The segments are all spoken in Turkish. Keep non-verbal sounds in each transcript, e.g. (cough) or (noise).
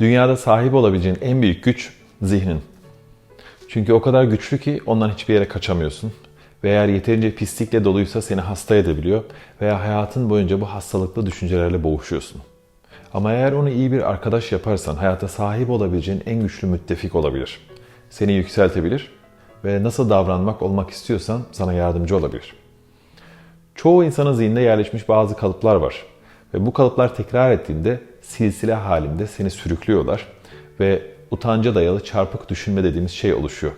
Dünyada sahip olabileceğin en büyük güç zihnin. Çünkü o kadar güçlü ki ondan hiçbir yere kaçamıyorsun. Ve eğer yeterince pislikle doluysa seni hasta edebiliyor veya hayatın boyunca bu hastalıklı düşüncelerle boğuşuyorsun. Ama eğer onu iyi bir arkadaş yaparsan hayata sahip olabileceğin en güçlü müttefik olabilir. Seni yükseltebilir ve nasıl davranmak olmak istiyorsan sana yardımcı olabilir. Çoğu insanın zihninde yerleşmiş bazı kalıplar var. Ve bu kalıplar tekrar ettiğinde silsile halinde seni sürüklüyorlar ve utanca dayalı çarpık düşünme dediğimiz şey oluşuyor.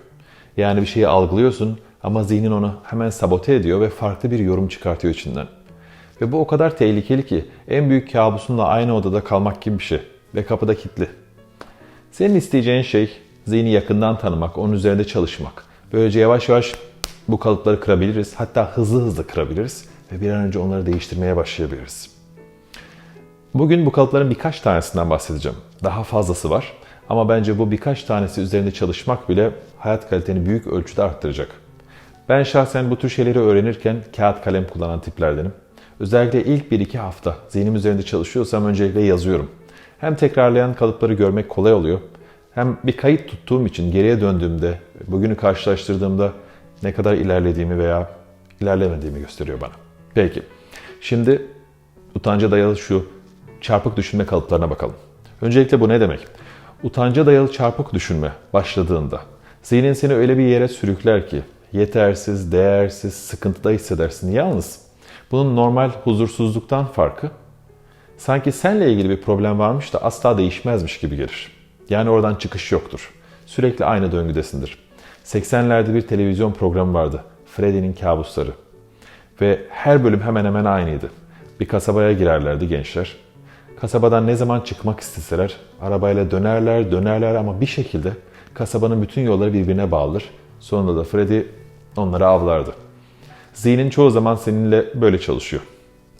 Yani bir şeyi algılıyorsun ama zihnin onu hemen sabote ediyor ve farklı bir yorum çıkartıyor içinden. Ve bu o kadar tehlikeli ki en büyük kabusunla aynı odada kalmak gibi bir şey ve kapıda kilitli. Senin isteyeceğin şey zihni yakından tanımak, onun üzerinde çalışmak. Böylece yavaş yavaş bu kalıpları kırabiliriz. Hatta hızlı hızlı kırabiliriz ve bir an önce onları değiştirmeye başlayabiliriz. Bugün bu kalıpların birkaç tanesinden bahsedeceğim. Daha fazlası var ama bence bu birkaç tanesi üzerinde çalışmak bile hayat kaliteni büyük ölçüde arttıracak. Ben şahsen bu tür şeyleri öğrenirken kağıt kalem kullanan tiplerdenim. Özellikle ilk 1-2 hafta zihnim üzerinde çalışıyorsam öncelikle yazıyorum. Hem tekrarlayan kalıpları görmek kolay oluyor. Hem bir kayıt tuttuğum için geriye döndüğümde, bugünü karşılaştırdığımda ne kadar ilerlediğimi veya ilerlemediğimi gösteriyor bana. Peki, şimdi utanca dayalı şu çarpık düşünme kalıplarına bakalım. Öncelikle bu ne demek? Utanca dayalı çarpık düşünme başladığında zihnin seni öyle bir yere sürükler ki yetersiz, değersiz, sıkıntıda hissedersin. Yalnız bunun normal huzursuzluktan farkı sanki senle ilgili bir problem varmış da asla değişmezmiş gibi gelir. Yani oradan çıkış yoktur. Sürekli aynı döngüdesindir. 80'lerde bir televizyon programı vardı. Freddy'nin kabusları. Ve her bölüm hemen hemen aynıydı. Bir kasabaya girerlerdi gençler. Kasabadan ne zaman çıkmak isteseler arabayla dönerler dönerler ama bir şekilde kasabanın bütün yolları birbirine bağlıdır. Sonunda da Freddy onları avlardı. Zihnin çoğu zaman seninle böyle çalışıyor.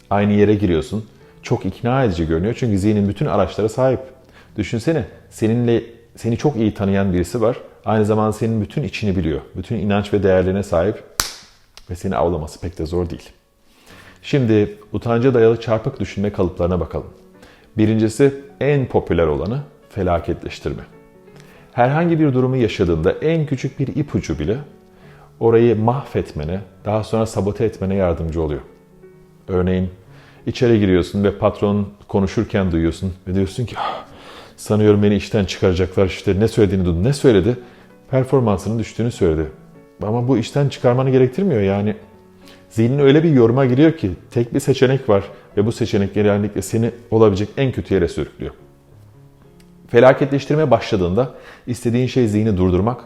Aynı yere giriyorsun. Çok ikna edici görünüyor çünkü zihnin bütün araçlara sahip. Düşünsene seninle seni çok iyi tanıyan birisi var. Aynı zamanda senin bütün içini biliyor. Bütün inanç ve değerlerine sahip ve seni avlaması pek de zor değil. Şimdi utanca dayalı çarpık düşünme kalıplarına bakalım. Birincisi en popüler olanı felaketleştirme. Herhangi bir durumu yaşadığında en küçük bir ipucu bile orayı mahvetmene, daha sonra sabote etmene yardımcı oluyor. Örneğin içeri giriyorsun ve patron konuşurken duyuyorsun ve diyorsun ki "Ah, sanıyorum beni işten çıkaracaklar işte ne söylediğini duydum. Ne söyledi? Performansının düştüğünü söyledi. Ama bu işten çıkarmanı gerektirmiyor yani. Zihnin öyle bir yoruma giriyor ki tek bir seçenek var ve bu seçenek genellikle seni olabilecek en kötü yere sürüklüyor. Felaketleştirmeye başladığında istediğin şey zihni durdurmak,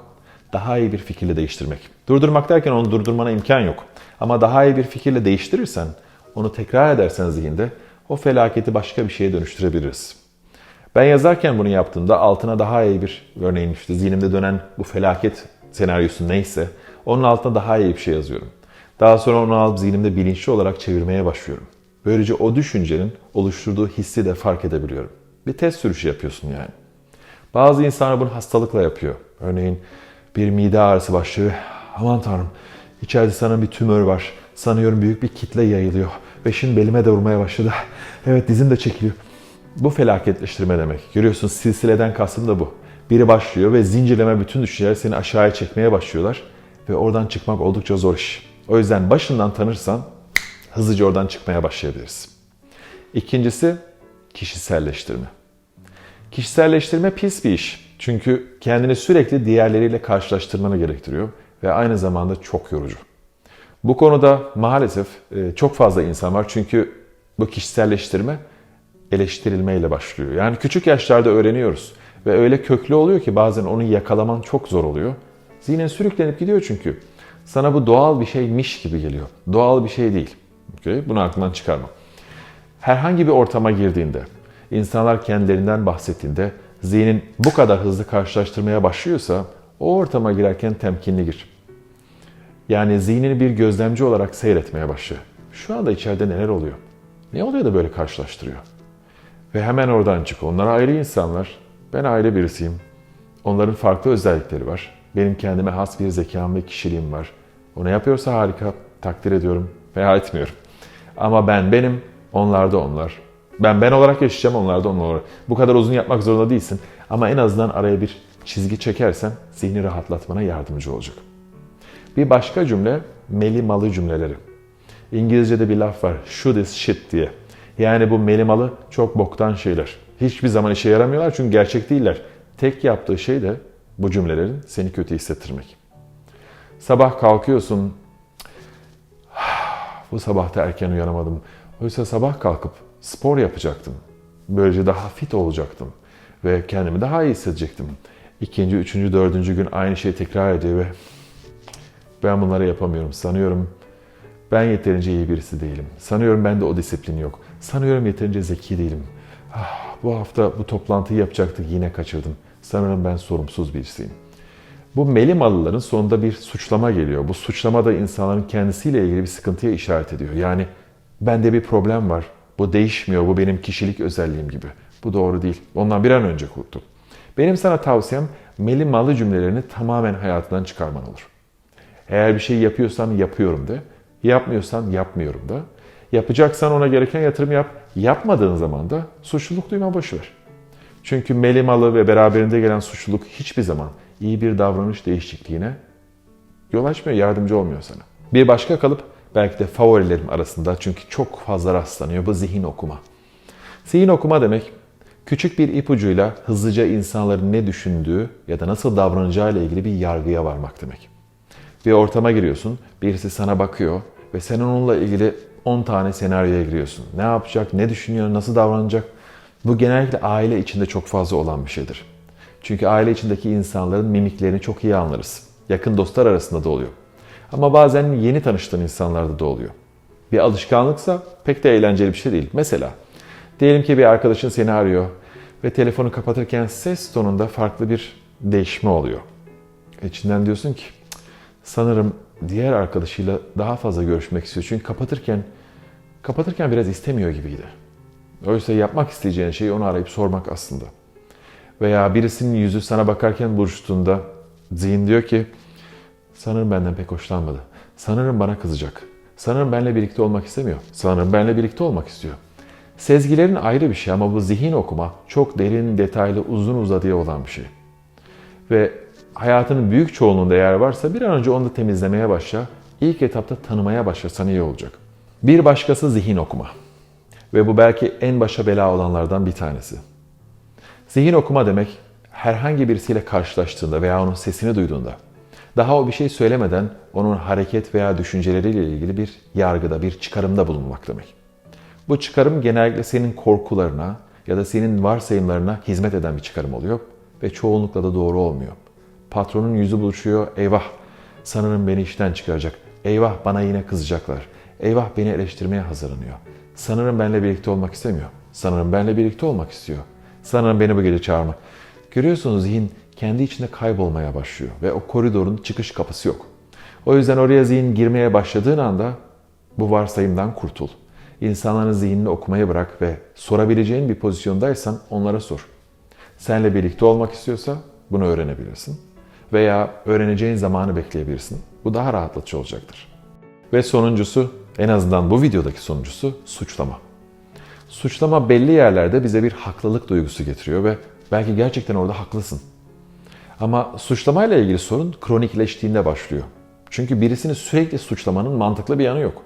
daha iyi bir fikirle değiştirmek. Durdurmak derken onu durdurmana imkan yok. Ama daha iyi bir fikirle değiştirirsen, onu tekrar edersen zihinde o felaketi başka bir şeye dönüştürebiliriz. Ben yazarken bunu yaptığımda altına daha iyi bir örneğin işte zihnimde dönen bu felaket senaryosu neyse onun altına daha iyi bir şey yazıyorum. Daha sonra onu alıp zihnimde bilinçli olarak çevirmeye başlıyorum. Böylece o düşüncenin oluşturduğu hissi de fark edebiliyorum. Bir test sürüşü yapıyorsun yani. Bazı insanlar bunu hastalıkla yapıyor. Örneğin bir mide ağrısı başlıyor. Aman tanrım içeride sana bir tümör var. Sanıyorum büyük bir kitle yayılıyor. Ve şimdi belime de vurmaya başladı. (laughs) Evet dizim de çekiliyor. Bu felaketleştirme demek. Görüyorsun silsileden kastım da bu. Biri başlıyor ve zincirleme bütün düşünceler seni aşağıya çekmeye başlıyorlar. Ve oradan çıkmak oldukça zor iş. O yüzden başından tanırsan hızlıca oradan çıkmaya başlayabiliriz. İkincisi kişiselleştirme. Kişiselleştirme pis bir iş. Çünkü kendini sürekli diğerleriyle karşılaştırmanı gerektiriyor ve aynı zamanda çok yorucu. Bu konuda maalesef e, çok fazla insan var çünkü bu kişiselleştirme eleştirilmeyle başlıyor. Yani küçük yaşlarda öğreniyoruz ve öyle köklü oluyor ki bazen onu yakalaman çok zor oluyor. Zihnin sürüklenip gidiyor çünkü. Sana bu doğal bir şeymiş gibi geliyor. Doğal bir şey değil. Okay? Bunu aklından çıkarma. Herhangi bir ortama girdiğinde, insanlar kendilerinden bahsettiğinde zihnin bu kadar hızlı karşılaştırmaya başlıyorsa o ortama girerken temkinli gir. Yani zihnini bir gözlemci olarak seyretmeye başla. Şu anda içeride neler oluyor? Ne oluyor da böyle karşılaştırıyor? Ve hemen oradan çık. Onlar ayrı insanlar. Ben ayrı birisiyim. Onların farklı özellikleri var. Benim kendime has bir zekam ve kişiliğim var. O ne yapıyorsa harika, takdir ediyorum veya etmiyorum. Ama ben benim, onlar da onlar. Ben ben olarak yaşayacağım onlar da onlar. Bu kadar uzun yapmak zorunda değilsin. Ama en azından araya bir çizgi çekersen zihni rahatlatmana yardımcı olacak. Bir başka cümle melimalı cümleleri. İngilizce'de bir laf var. Should is shit diye. Yani bu melimalı çok boktan şeyler. Hiçbir zaman işe yaramıyorlar çünkü gerçek değiller. Tek yaptığı şey de bu cümlelerin seni kötü hissettirmek. Sabah kalkıyorsun. (sighs) Bu sabah da erken uyanamadım. Oysa sabah kalkıp spor yapacaktım. Böylece daha fit olacaktım. Ve kendimi daha iyi hissedecektim. İkinci, üçüncü, dördüncü gün aynı şeyi tekrar ediyor ve (sighs) ben bunları yapamıyorum. Sanıyorum ben yeterince iyi birisi değilim. Sanıyorum bende o disiplin yok. Sanıyorum yeterince zeki değilim. Ah, bu hafta bu toplantıyı yapacaktık yine kaçırdım. Sanırım ben sorumsuz birisiyim. Bu melimalıların sonunda bir suçlama geliyor. Bu suçlama da insanların kendisiyle ilgili bir sıkıntıya işaret ediyor. Yani bende bir problem var. Bu değişmiyor. Bu benim kişilik özelliğim gibi. Bu doğru değil. Ondan bir an önce kurtul. Benim sana tavsiyem melimalı cümlelerini tamamen hayatından çıkarman olur. Eğer bir şey yapıyorsan yapıyorum de. Yapmıyorsan yapmıyorum da. Yapacaksan ona gereken yatırım yap. Yapmadığın zaman da suçluluk duyma boşver. Çünkü melimalı ve beraberinde gelen suçluluk hiçbir zaman iyi bir davranış değişikliğine yol açmıyor, yardımcı olmuyor sana. Bir başka kalıp belki de favorilerim arasında çünkü çok fazla rastlanıyor bu zihin okuma. Zihin okuma demek küçük bir ipucuyla hızlıca insanların ne düşündüğü ya da nasıl davranacağı ile ilgili bir yargıya varmak demek. Bir ortama giriyorsun, birisi sana bakıyor ve sen onunla ilgili 10 tane senaryoya giriyorsun. Ne yapacak, ne düşünüyor, nasıl davranacak? Bu genellikle aile içinde çok fazla olan bir şeydir. Çünkü aile içindeki insanların mimiklerini çok iyi anlarız. Yakın dostlar arasında da oluyor. Ama bazen yeni tanıştığın insanlarda da oluyor. Bir alışkanlıksa pek de eğlenceli bir şey değil. Mesela diyelim ki bir arkadaşın seni arıyor ve telefonu kapatırken ses tonunda farklı bir değişme oluyor. İçinden diyorsun ki sanırım diğer arkadaşıyla daha fazla görüşmek istiyor. Çünkü kapatırken kapatırken biraz istemiyor gibiydi. Oysa yapmak isteyeceğin şeyi onu arayıp sormak aslında. Veya birisinin yüzü sana bakarken buruştuğunda zihin diyor ki sanırım benden pek hoşlanmadı. Sanırım bana kızacak. Sanırım benimle birlikte olmak istemiyor. Sanırım benimle birlikte olmak istiyor. Sezgilerin ayrı bir şey ama bu zihin okuma çok derin, detaylı, uzun uzadıya olan bir şey. Ve hayatının büyük çoğunluğunda eğer varsa bir an önce onu da temizlemeye başla. İlk etapta tanımaya başlasan iyi olacak. Bir başkası zihin okuma. Ve bu belki en başa bela olanlardan bir tanesi. Zihin okuma demek herhangi birisiyle karşılaştığında veya onun sesini duyduğunda daha o bir şey söylemeden onun hareket veya düşünceleriyle ilgili bir yargıda, bir çıkarımda bulunmak demek. Bu çıkarım genellikle senin korkularına ya da senin varsayımlarına hizmet eden bir çıkarım oluyor ve çoğunlukla da doğru olmuyor. Patronun yüzü buluşuyor, eyvah sanırım beni işten çıkaracak, eyvah bana yine kızacaklar, eyvah beni eleştirmeye hazırlanıyor. Sanırım benimle birlikte olmak istemiyor, sanırım benimle birlikte olmak istiyor, sanırım beni bu gece çağırmak. Görüyorsunuz zihin kendi içinde kaybolmaya başlıyor ve o koridorun çıkış kapısı yok. O yüzden oraya zihin girmeye başladığın anda bu varsayımdan kurtul. İnsanların zihnini okumayı bırak ve sorabileceğin bir pozisyondaysan onlara sor. Senle birlikte olmak istiyorsa bunu öğrenebilirsin. Veya öğreneceğin zamanı bekleyebilirsin. Bu daha rahatlatıcı olacaktır. Ve sonuncusu, en azından bu videodaki sonuncusu suçlama. Suçlama belli yerlerde bize bir haklılık duygusu getiriyor ve belki gerçekten orada haklısın. Ama suçlamayla ilgili sorun kronikleştiğinde başlıyor. Çünkü birisini sürekli suçlamanın mantıklı bir yanı yok.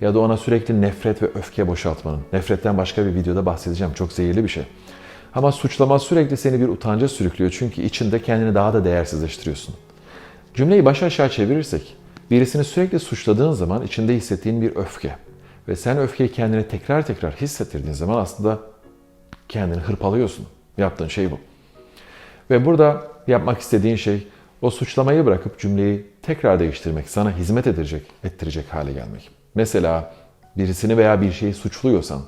Ya da ona sürekli nefret ve öfke boşaltmanın. Nefretten başka bir videoda bahsedeceğim. Çok zehirli bir şey. Ama suçlama sürekli seni bir utanca sürüklüyor. Çünkü içinde kendini daha da değersizleştiriyorsun. Cümleyi baş aşağı çevirirsek, birisini sürekli suçladığın zaman içinde hissettiğin bir öfke. Ve sen öfkeyi kendine tekrar tekrar hissettirdiğin zaman aslında kendini hırpalıyorsun. Yaptığın şey bu. Ve burada yapmak istediğin şey o suçlamayı bırakıp cümleyi tekrar değiştirmek, sana hizmet edecek, ettirecek hale gelmek. Mesela birisini veya bir şeyi suçluyorsan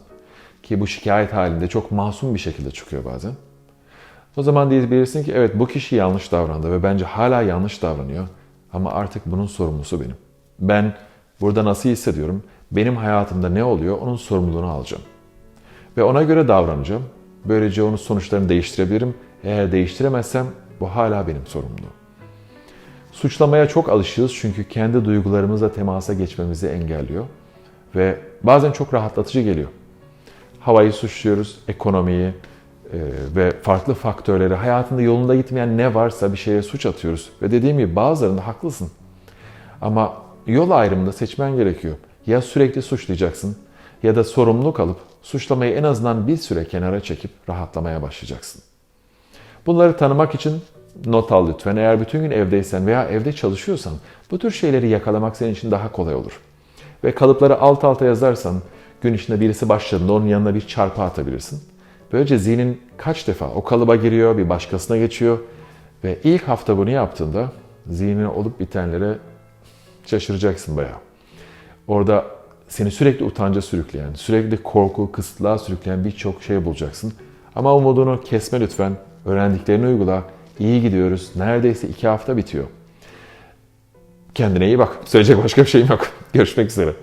ki bu şikayet halinde çok masum bir şekilde çıkıyor bazen. O zaman diyebilirsin ki evet bu kişi yanlış davrandı ve bence hala yanlış davranıyor ama artık bunun sorumlusu benim. Ben burada nasıl hissediyorum? Benim hayatımda ne oluyor? Onun sorumluluğunu alacağım. Ve ona göre davranacağım. Böylece onun sonuçlarını değiştirebilirim. Eğer değiştiremezsem bu hala benim sorumluluğum. Suçlamaya çok alışığız çünkü kendi duygularımızla temasa geçmemizi engelliyor ve bazen çok rahatlatıcı geliyor. havayı suçluyoruz, ekonomiyi ve farklı faktörleri, hayatında yolunda gitmeyen ne varsa bir şeye suç atıyoruz. Ve dediğim gibi bazılarında haklısın. Ama yol ayrımında seçmen gerekiyor. Ya sürekli suçlayacaksın ya da sorumluluk alıp suçlamayı en azından bir süre kenara çekip rahatlamaya başlayacaksın. Bunları tanımak için not al lütfen. Eğer bütün gün evdeysen veya evde çalışıyorsan bu tür şeyleri yakalamak senin için daha kolay olur. Ve kalıpları alt alta yazarsan gün içinde birisi başladığında onun yanına bir çarpı atabilirsin. Böylece zihnin kaç defa o kalıba giriyor, bir başkasına geçiyor ve ilk hafta bunu yaptığında zihnine olup bitenlere şaşıracaksın bayağı. Orada seni sürekli utanca sürükleyen, sürekli korku, kısıtlığa sürükleyen birçok şey bulacaksın. Ama umudunu kesme lütfen. Öğrendiklerini uygula. İyi gidiyoruz. Neredeyse iki hafta bitiyor. Kendine iyi bak. Söyleyecek başka bir şeyim yok. (laughs) Görüşmek üzere.